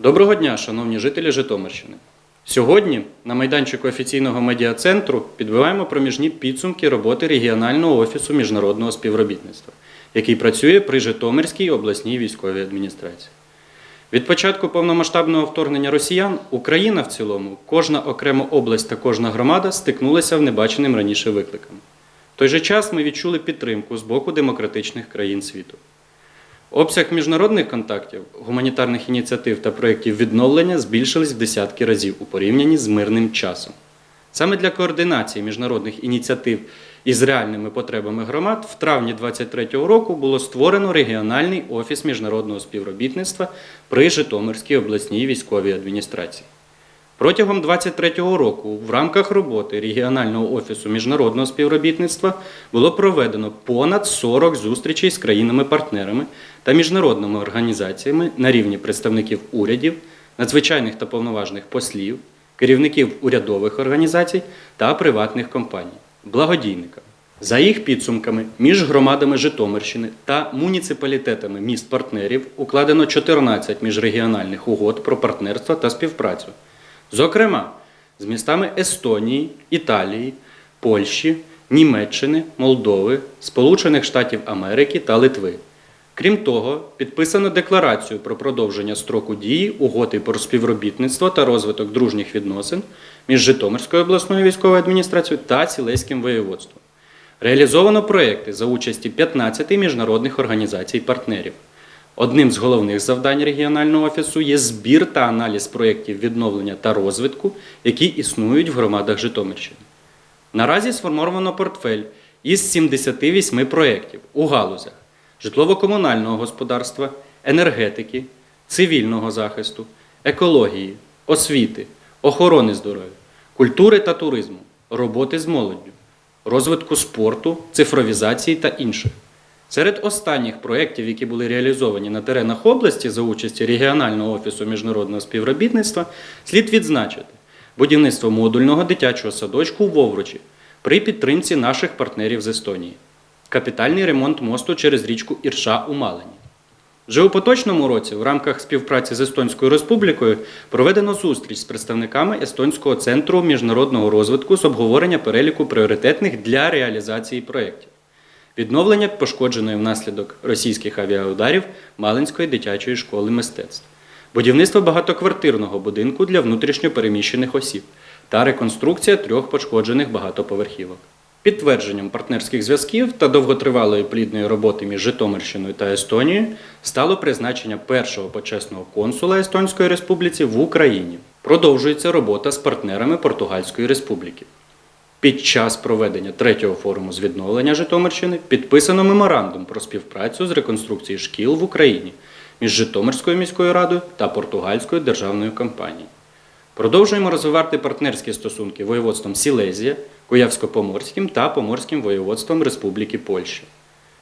Доброго дня, шановні жителі Житомирщини. Сьогодні на майданчику офіційного медіа-центру підбиваємо проміжні підсумки роботи регіонального офісу міжнародного співробітництва, який працює при Житомирській обласній військовій адміністрації. Від початку повномасштабного вторгнення росіян Україна в цілому, кожна окрема область та кожна громада стикнулися в небаченим раніше викликом. В той же час ми відчули підтримку з боку демократичних країн світу. Обсяг міжнародних контактів, гуманітарних ініціатив та проєктів відновлення збільшились в десятки разів у порівнянні з мирним часом. Саме для координації міжнародних ініціатив із реальними потребами громад в травні 2023 року було створено регіональний офіс міжнародного співробітництва при Житомирській обласній військовій адміністрації. Протягом 2023 року в рамках роботи регіонального офісу міжнародного співробітництва було проведено понад 40 зустрічей з країнами-партнерами та міжнародними організаціями на рівні представників урядів, надзвичайних та повноважних послів, керівників урядових організацій та приватних компаній, благодійниками. За їх підсумками, між громадами Житомирщини та муніципалітетами міст-партнерів укладено 14 міжрегіональних угод про партнерство та співпрацю. Зокрема, з містами Естонії, Італії, Польщі, Німеччини, Молдови, Сполучених Штатів Америки та Литви. Крім того, підписано декларацію про продовження строку дії угоди про співробітництво та розвиток дружніх відносин між Житомирською обласною військовою адміністрацією та Сілеським воєводством. Реалізовано проекти за участі 15 міжнародних організацій-партнерів. Одним з головних завдань регіонального офісу є збір та аналіз проєктів відновлення та розвитку, які існують в громадах Житомирщини. Наразі сформовано портфель із 78 проєктів у галузях житлово-комунального господарства, енергетики, цивільного захисту, екології, освіти, охорони здоров'я, культури та туризму, роботи з молоддю, розвитку спорту, цифровізації та інших. Серед останніх проєктів, які були реалізовані на теренах області за участі регіонального офісу міжнародного співробітництва, слід відзначити будівництво модульного дитячого садочку у Вовручі при підтримці наших партнерів з Естонії, капітальний ремонт мосту через річку Ірша у Малині. Вже у поточному році в рамках співпраці з Естонською Республікою проведено зустріч з представниками Естонського центру міжнародного розвитку з обговорення переліку пріоритетних для реалізації проєктів відновлення пошкодженої внаслідок російських авіаударів Малинської дитячої школи мистецтв, будівництво багатоквартирного будинку для внутрішньопереміщених осіб та реконструкція трьох пошкоджених багатоповерхівок. Підтвердженням партнерських зв'язків та довготривалої плідної роботи між Житомирщиною та Естонією стало призначення першого почесного консула Естонської Республіки в Україні. Продовжується робота з партнерами Португальської Республіки. Під час проведення третього форуму з відновлення Житомирщини підписано меморандум про співпрацю з реконструкції шкіл в Україні між Житомирською міською радою та Португальською державною компанією. Продовжуємо розвивати партнерські стосунки воєводством Сілезія, Куявсько-Поморським та Поморським воєводством Республіки Польща.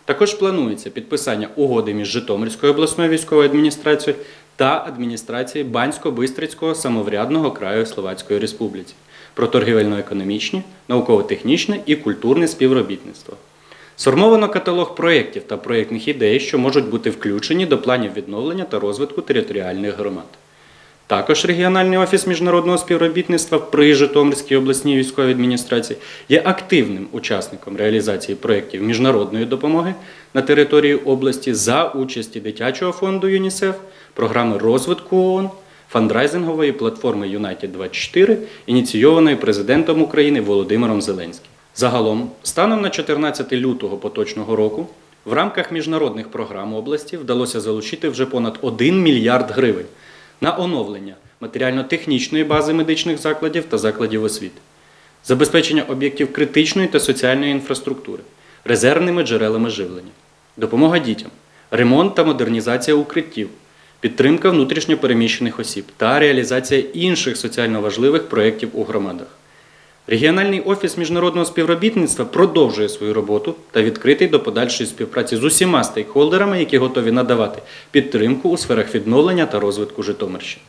Також планується підписання угоди між Житомирською обласною військовою адміністрацією та адміністрації Бансько-Бистрицького самоврядного краю Словацької Республіки про торгівельно-економічні, науково-технічне і культурне співробітництво. Сформовано каталог проєктів та проєктних ідей, що можуть бути включені до планів відновлення та розвитку територіальних громад. Також регіональний офіс міжнародного співробітництва при Житомирській обласній військовій адміністрації є активним учасником реалізації проєктів міжнародної допомоги на території області за участі дитячого фонду ЮНІСЕФ, програми розвитку ООН, фандрайзингової платформи United 24 ініційованої президентом України Володимиром Зеленським. Загалом, станом на 14 лютого поточного року, в рамках міжнародних програм області вдалося залучити вже понад 1 мільярд гривень на оновлення матеріально-технічної бази медичних закладів та закладів освіти, забезпечення об'єктів критичної та соціальної інфраструктури, резервними джерелами живлення, допомога дітям, ремонт та модернізація укриттів, підтримка внутрішньопереміщених осіб та реалізація інших соціально важливих проєктів у громадах. Регіональний офіс міжнародного співробітництва продовжує свою роботу та відкритий до подальшої співпраці з усіма стейкхолдерами, які готові надавати підтримку у сферах відновлення та розвитку Житомирщини.